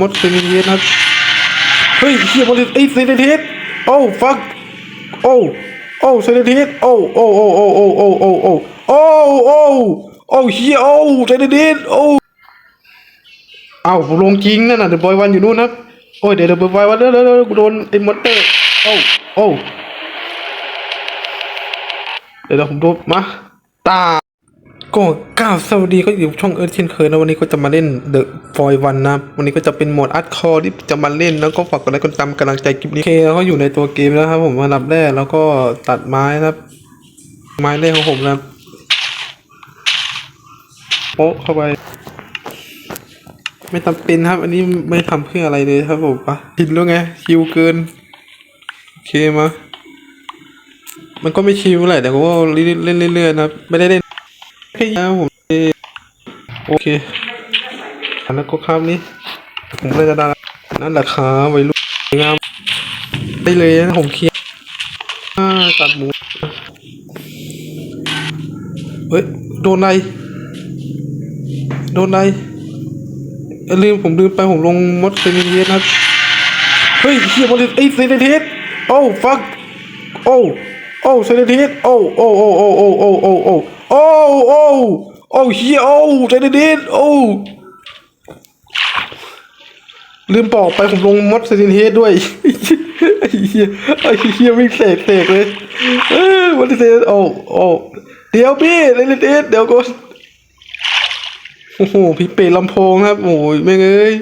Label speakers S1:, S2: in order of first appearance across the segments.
S1: มดเซนิเทสนะเฮ้ยเฮียมดไอ้เซนิเทสโอ้ฟักโอ้โอ้เซนิเทสโอ้โอ้โอ้โอ้โอ้โอ้โอ้โอ้โอ้โอ้โอ้เฮียโอ้เซนิเทสโอ้เอ้าลงจริงนั่นน่ะเดอะบอยวันอยู่นู่นนะโอ้ยเดี๋ยวเดอะบอยวันเด้อเด้อเด้อกูโดนไอ้มดเตอร์โอ้โอ้เดี๋ยวเดี๋ยวผมดูมาตาก็ก้าวสวัสดีก็อยู่ช่องเอิร์ธเช่นเคยนะวันนี้ก็จะมาเล่นเดอะ The Void One นะวันนี้ก็จะเป็นโหมดอัดคอร์ที่จะมาเล่นแล้วก็ฝากกดไลค์กดติดตามกำลังใจคลิปนี้โอเคแล้วก็อยู่ในตัวเกมแล้วครับผมมาดับแรกแล้วก็ตัดไม้นะครับ ไม้เล่ของผมนะโป๊ะเข้าไปไม่จำเป็นครับ อันนี้ไม่ทำเพื่ออะไรเลยครับผมปะหินแล้วไงชิวเกินโอเคมามันก็ไม่ชิวแหละแต่ก็เล่นเรื่อยๆนะครับไม่ได้เล่นแค่ยาวผมโอเค อันนั้นก็ครับนี้ผมน่าจะได้นั่นแหละครับไว้รุ่นงามได้เลยนะผมเคลียร์ตัดหมูเฮ้ยโดนอะไรโดนอะไรลืมผมลืมไปผมลงมดเซนิเทสนะครับเฮ้ยเฮียมดไอเซนิเทสโอ้ฟักโอ้โอ้เซนิเทสโอ้โอ้โอ้โอ้โอ้โอ้โอ้โอ้โอ้โอ้โอ้เฮียโอ้เซนิเทสโอ้ ลืมบอกไปผมลงมดเซนิเทสด้วยไอ้เฮียไอ้เฮียวิ่เสกเสกเลยเออมดเซนิเทสโอ้โอ้เดี๋ยวพี่เซนิเทสเดี๋ยวก่อนโอ้โหพี่เปรลำโพงครับโอ้ยแม่งเอ้ย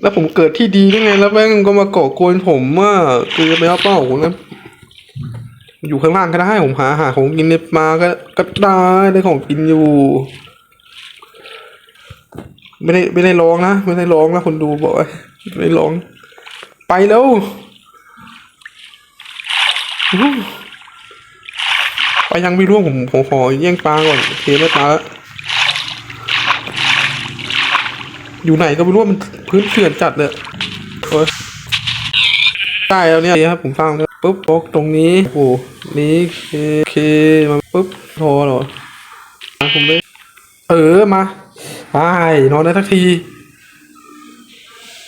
S1: แล้วผมเกิดที่ดีได้ไงแล้วแม่งก็มาเก่อกวนผมว่าคือไม่เอาเป้าผมนะอยู่ข้างล่างก็ได้ผมหาหาของกินเนี่ยมาก็ก็ได้ได้ของกินอยู่ ไม่ได้ไม่ได้ร้องนะไม่ได้ร้องนะคนดูบอกไม่ได้ร้อง ไปแล้วไปยังไม่ร่วงผมผมขอแย่งปลาก่อนโอเคไม่ปลาแล้วอยู่ไหนก็ไม่รู้ว่ามันพื้นเถื่อนจัดเลยโอ้ยได้แล้วเนี่ยครับผมสร้างแล้วปุ๊บบล็อกตรงนี้โอ้โหนี้เคเคมาปุ๊บโทรเหรอผมเลยเออมา ไปนอนได้สักที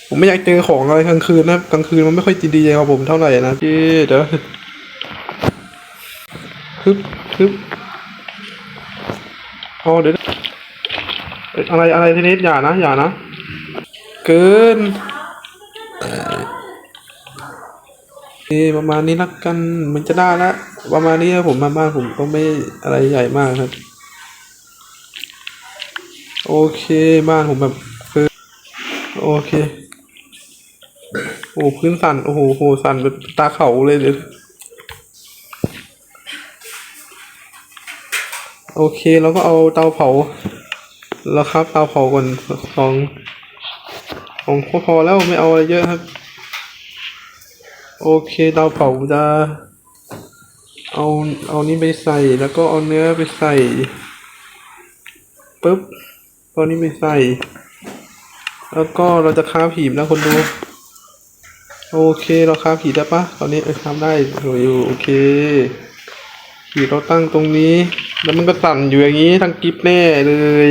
S1: ผมไม่อยากเจอของอะไรกลางคืนนะกลางคืนมันไม่ค่อยดีๆกับผมเท่าไหร่นะพี่เดี๋ยวฮึบฮึบพอเดี๋ยวอะไรอะไรทีนี้อย่านะอย่านะ เกินเอประมาณนี้ละกันมันจะได้ละประมาณนี้ครับผมมาบ้านผมก็ไม่อะไรใหญ่มากครับ โอเคบ้านผมแบบคือโอเค โอ้พื้นสั่นโอ้โหโหสั่นเป็นตาเขาเลยเดี๋ยวโอเคเราก็เอาเตาเผาแล้วครับเตาเผาก่อนของของพอแล้วไม่เอาอะไรเยอะครับ โอเคเตาเผาจะเอาเอานี้ไปใส่แล้วก็เอาเนื้อไปใส่ปุ๊บ ตอนนี้ไปใส่ แล้วก็เราจะค้าผีบนะคนดู โอเคเราค้าผีได้ปะตอนนี้เออทำได้อยู่โอเคผีเราตั้งตรงนี้ แล้วมันก็สั่นอยู่อย่างนี้ทั้งกิฟแน่เลย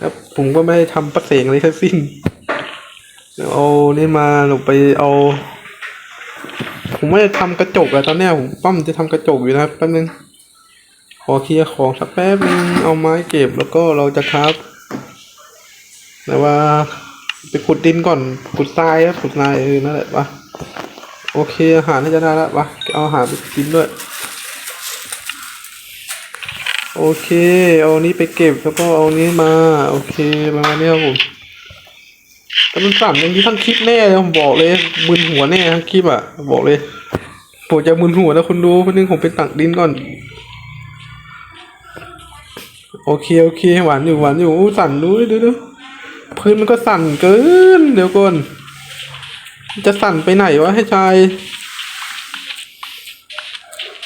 S1: ครับผมก็ไม่ได้ทำประเสงอะไรทั้งสิ้นเอานี่มาลงไปเอา ผมไม่ได้ทำกระจกอะตอนนี้ผมปั้มจะทำกระจกอยู่นะครับแป๊บนึงขอเคลียร์ของสักแป๊บนึงเอาไม้เก็บแล้วก็เราจะครับ แต่ว่า ไปขุดดินก่อนขุดทรายขุดทรายเออนั่นแหละปะโอเคอาหารน่าจะได้แล้วปะเอาอาหารไปกินด้วยโอเค เอานี้ไปเก็บแล้วก็เอานี้มา โอเคประมาณนี้ครับผมแต่มันสั่นอย่างนี้ทั้งคลิปแน่เลยผมบอกเลยมึนหัวแน่ทั้งคลิปอะ บอกเลยผมจะมึนหัวแล้วคุณดูคนนึงผมไปตักดินก่อน โอเค โอเค หวานอยู่หวานอยู่อู้สั่นดูดิดูดู พื้นมันก็สั่นเกิน เดี๋ยวก่อน จะสั่นไปไหนวะให้ชาย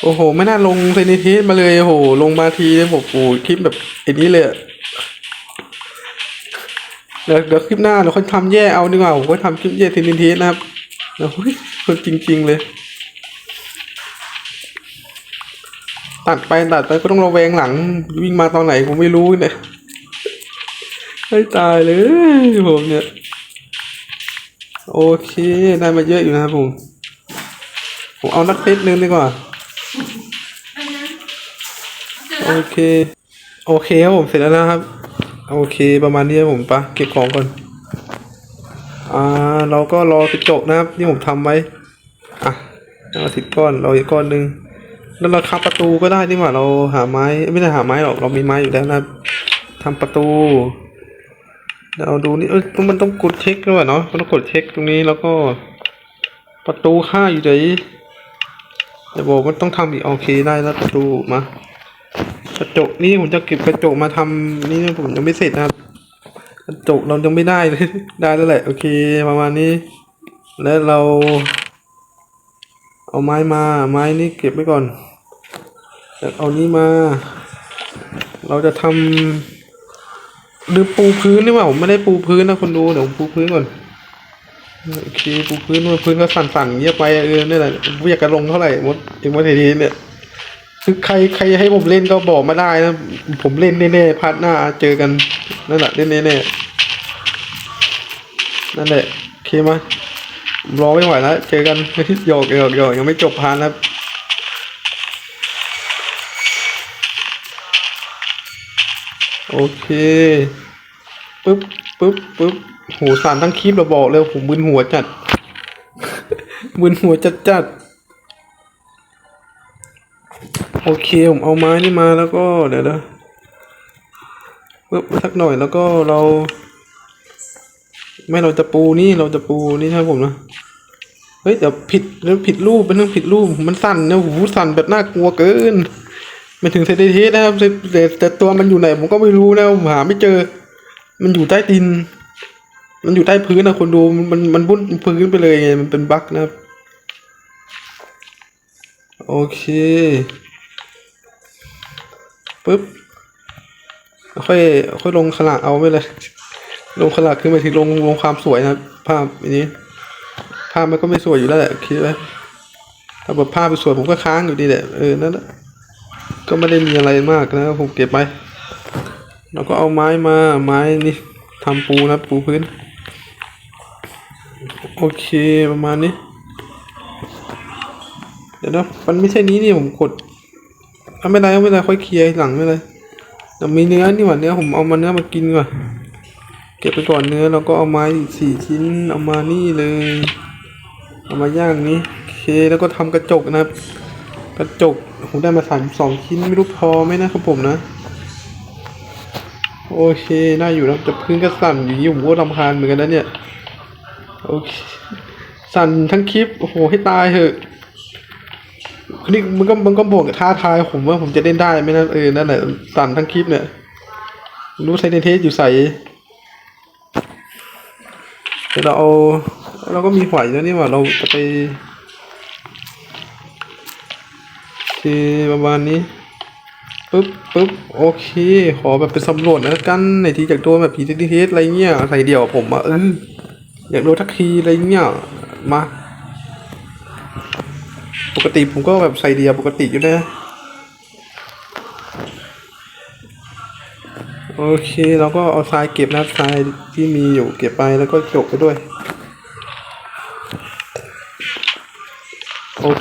S1: โอ้โห ไม่น่าลงเซนิเทสมาเลยโอ้โห ลงมาทีเนี่ยผมโอ้โหคลิปแบบไอ้นี้เลยเดี๋ยวเดี๋ยวคลิปหน้าเราค่อยทำแย่เอาดีกว่าผมก็ทำคลิปแย่เซนิเทสนะครับโอ้ยคนจริง ๆ เลย ตัดไปตัดไปก็ต้องระแวงหลัง วิ่งมาตอนไหนผมไม่รู้เนี่ย ให้ตายเลยผมเนี่ย โอเค ได้มาเยอะอยู่นะครับผม ผมเอานักเพชรนึงดีกว่า โอเค โอเคครับผมเสร็จแล้วนะครับ โอเคประมาณนี้ครับผมปะเก็บของก่อน อ่า เราก็รอกระจกนะครับที่ผมทำไว้ อะเอาสิบก้อนเราอีกก้อนหนึ่งแล้วเราคับประตูก็ได้ดีกว่าเราหาไม้ไม่ได้หาไม้หรอกเรามีไม้อยู่แล้วนะครับทำประตู เราดูนี่เอ้ยมันต้องกดเช็คด้วยเนาะมันต้องกดเช็คตรงนี้แล้วก็ประตูค่าอยู่ไหนจะบอกมันต้องทำอีกโอเคได้แล้วประตูมากระจกนี่ผมจะเก็บกระจกมาทำนี่ผมยังไม่เสร็จนะครับกระจกเรายังไม่ได้เลยได้แล้วแหละโอเคประมาณนี้ แล้วเรา เอาไม้มาไม้นี่เก็บไว้ก่อนเอานี้มา เราจะทำ หรือปูพื้นนี่ว่าผมไม่ได้ปูพื้นนะคนดูเดี๋ยวผมปูพื้นก่อนโอเคปูพื้นพื้นก็สั่นๆเงี้ยไปเออนี่แหละผมอยากจะลงเท่าไหร่มดเองมดทีเนี่ยคือใครใครให้ผมเล่นก็บอกมาได้นะผมเล่นแน่ๆพาร์ทหน้าเจอกันนั่นแหละเล่นแน่ๆนั่นแหละโอเคไหมรอไม่ไหวแล้วเจอกันหยอกหยอกหยอกยังไม่จบพาร์ทนะ โอเคปึ๊บปึ๊บปึ๊บโหสั่นทั้งคลิปเราบอกเลยผมมึนหัวจัดมึนหัวจัดจัดโอเคผมเอาไม้นี่มาแล้วก็เดี๋ยวนะปึ๊บสักหน่อยแล้วก็เรา ไม่เราจะปูนี่เราจะปูนี่ใช่ผมนะเฮ้ยเดี๋ยวผิดแล้วผิดรูปเป็นเรื่องผิดรูปมันสั่นนะโหสั่นแบบน่ากลัวเกิน ไม่ถึงเซนติเทสนะครับแต่แต่แต่ตัวมันอยู่ไหนผมก็ไม่รู้นะผมหาไม่เจอ มันอยู่ใต้ดิน มันอยู่ใต้พื้นนะคนดูมันมันบุ้นพื้นไปเลยไงมันเป็นบั๊กนะครับ โอเคปึ๊บค่อยค่อยลงขนาดเอาไปเลย ลงขนาดขึ้นไปถึงลงลงความสวยนะภาพอันนี้ ภาพมันก็ไม่สวยอยู่แล้วแหละคิดไว้ถ้าแบบภาพไปสวยผมก็ค้างอยู่ดีแหละเออนั่นแหละ ก็ไม่ได้มีอะไรมากนะผมเก็บไปเราก็เอาไม้มาไม้นี่ทำปูนะปูพื้น โอเคประมาณนี้ เดี๋ยวนะมันไม่ใช่นี้นี่ผมกดเอาไม่ได้เอาไม่ได้ค่อยเคลียร์หลังไม่เลยแต่มีเนื้อนี่หว่าเนื้อผมเอามาเนื้อมากินก่อนเก็บไปก่อนเนื้อแล้วก็เอาไม้สี่ชิ้นเอามานี่เลย เอามาย่างนี้โอเคแล้วก็ทำกระจกนะครับ กระจกผมได้มาสามสองชิ้นไม่รู้พอไหมนะครับผมนะ โอเคน่าอยู่นะแต่พื้นก็สั่นอย่างนี้ผมก็รำคาญเหมือนกันนะเนี่ย โอเค สั่นทั้งคลิป โอ้โห ให้ตายเถอะนี่มันก็มันก็บอกท้าทายผมว่าผมจะเล่นได้ไหมนะเออนั่นแหละสั่นทั้งคลิปเนี่ย รู้ไซเดนเทสอยู่ใส่เดี๋ยวเราเอาเราก็มีหอยแล้วนี่ว่าเราจะไป เคประมาณนี้ปึ๊บปึ๊บโอเค ขอแบบเป็นสำรวจนะกันในที่จากโดนแบบผีทีเทสอะไรเงี้ยใส่เดี่ยวผมอะเอออยากโดนทักทีอะไรเงี้ยมา ปกติผมก็แบบใส่เดี่ยวปกติอยู่นะโอเคเราก็เอาทรายเก็บนะทรายที่มีอยู่เก็บไปแล้วก็จกไปด้วย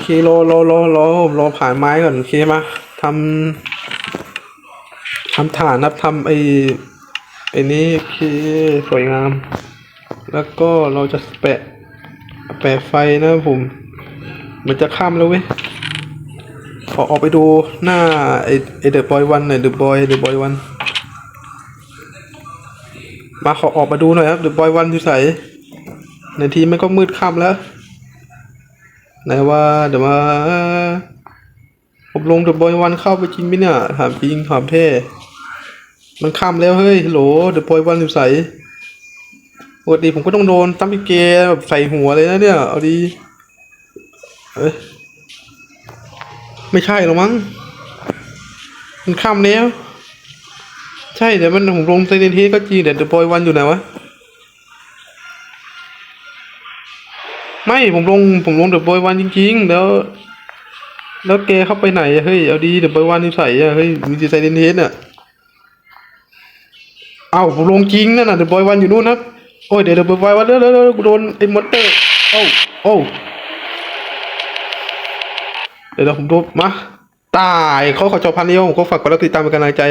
S1: เครอรอรอรอรอผ่านไม้ก่อนโอเคมาทำทำฐานนะครับทำไอ้ไอ้นี้โอเคสวยงาม แล้วก็เราจะแปะแปะไฟนะผมมันจะข้ามแล้วเว้ยขอออกไปดูหน้าไอ้ไอ้เดอะบอยวันหน่อยเดอะบอยเดอะบอยวันมาขอออกมาดูหน่อยครับเดอะบอยวันอยู่ใส่ในทีมันก็มืดค่ำแล้ว ไหนว่าเดี๋ยวมาผมลงเดอะบอยวันเข้าไปจริงไหมเนี่ยถามจริงถามเท่ มันค่ำแล้วเฮ้ยฮัลโหลเดอะบอยวันอยู่ใสปกติผมก็ต้องโดนตั้มพิเกแบบใส่หัวเลยนะเนี่ย เอาดีเอ้ยไม่ใช่หรอมั้ง มันค่ำแล้ว ใช่เดี๋ยวมันผมลงไซเดนเทสก็จริงแต่เดอะบอยวันอยู่ไหนวะ ผมลงผมลงเดอะบอยวันจริงๆ แล้ว แล้วแกเข้าไปไหนอะเฮ้ยเอาดีเดอะบอยวันที่ใส่อะเฮ้ยมีดีไซน์เดนเทสอะเอ้าผมลงจริงนั่นน่ะเดอะบอยวันอยู่นู่นนะโอ้ยเดี๋ยวเดี๋ยวไปไว้วันเร็วเร็วเร็วโดนไอ้มอนเตอร์โอ้โอ้เดี๋ยวเดี๋ยวผมโดนมาตายเขาขอจบพันเดียวผมก็ฝากกดไลค์กดติดตามเป็นกำลังใจ